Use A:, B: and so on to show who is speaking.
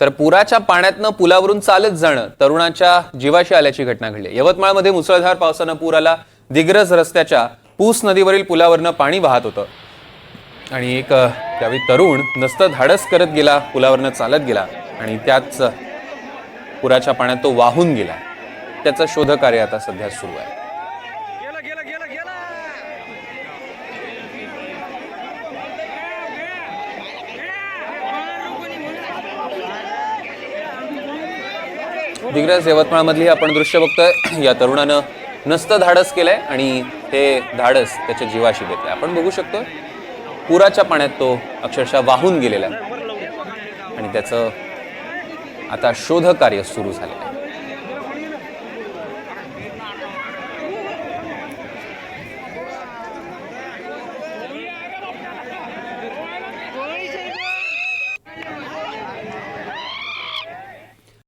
A: तर पुराच्या पाण्यातनं पुलावरून चालत जाणं तरुणाच्या जीवाशी आल्याची घटना घडली. यवतमाळमध्ये मुसळधार पावसानं पूर आला. दिग्रज रस्त्याच्या पूस नदीवरील पुलावरनं पाणी वाहत होतं. आणि एक त्यावेळी तरुण नसतं धाडस करत गेला पुलावरनं चालत गेला आणि त्याच पुराच्या पाण्यात तो वाहून गेला. त्याचं शोधकार्य आता सध्या सुरू आहे
B: गेला गेला गेला गेला
A: दिग्रस यवतमाळमधली आपण दृश्य बघतोय. या तरुणानं नसतं धाडस केलंय आणि हे धाडस त्याच्या जीवाशी घेतलंय. आपण बघू शकतो पुराच्या पाण्यात तो अक्षरशः वाहून गेलेला आणि त्याचं आता शोधकार्य सुरू झालेलं आहे.